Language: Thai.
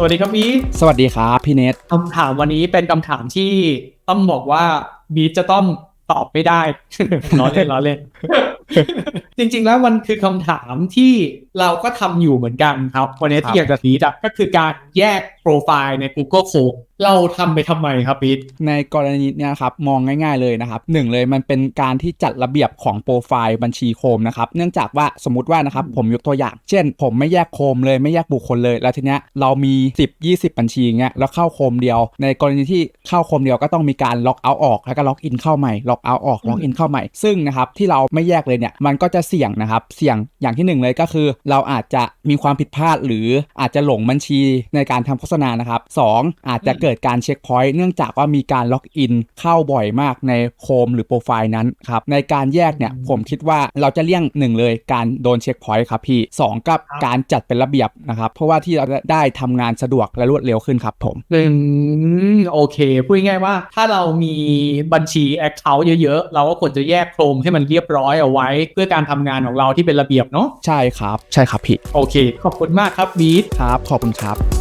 สวัสดีครับบีทสวัสดีครับพี่เนทคำถามวันนี้เป็นคำถามที่ต้องบอกว่าบีทจะต้องตอบไม่ได้ล้อเล่นล้อเล่น จริง ๆ แล้วมันคือคำถามที่เราก็ทำอยู่เหมือนกันครับ วันนี้ที่อยากจะบีทอะก็คือการแยกโปรไฟล์ใน Google Chrome เราทำไปทำไมครับบีทในกรณีเนี้ยครับมองง่าย ๆเลยนะครับหนึ่งเลยมันเป็นการที่จัดระเบียบของโปรไฟล์บัญชีโคมนะครับเนื่องจากว่าสมมติว่านะครับผมยกตัวอย่าง เช่น ผมไม่แยกโคมเลยไม่แยกบุคคลเลย แล้วทีเนี้ยเรามี 10 20 บัญชีเงี้ยแล้วเข้าโคมเดียว ในกรณีที่เข้าโคมเดียวก็ต้องมีการล็อกเอาท์ออกแล้วก็ล็อกอินเข้าใหม่ล็อกเอาท์ออกล็อกอินเข้าใหม่ซึ่งนะครับที่เราไม่แยกเลยเนี่ยมันก็จะเสี่ยงนะครับ เสี่ยงอย่างที่หนึ่งเลยก็คือ เราอาจจะมีความผิดพลาด หรืออาจจะหลงบัญชีในการทำโฆษณานะครับสองอาจจะเกิดการเช็คพอยต์เนื่องจากว่ามีการล็อกอินเข้าบ่อยมากในโคมหรือโปรไฟล์นั้นครับ ในการแยกเนี่ยผมคิดว่าเราจะเลี่ยงหนึ่งเลยการโดนเช็คพอยต์ครับพี่สองกับการจัดเป็นระเบียบนะครับ เพราะว่าที่เราได้ทำงานสะดวกและรวดเร็วขึ้นครับผมอืมโอเคพูดง่ายว่าถ้าเรามีบัญชี Account เยอะๆ เราก็ควรจะแยกโครงให้มันเรียบร้อยเอาไว้ เพื่อการทำงานของเราที่เป็นระเบียบเนาะใช่ครับ ใช่ครับพี่โอเค ขอบคุณมากครับบีทครับขอบคุณครับ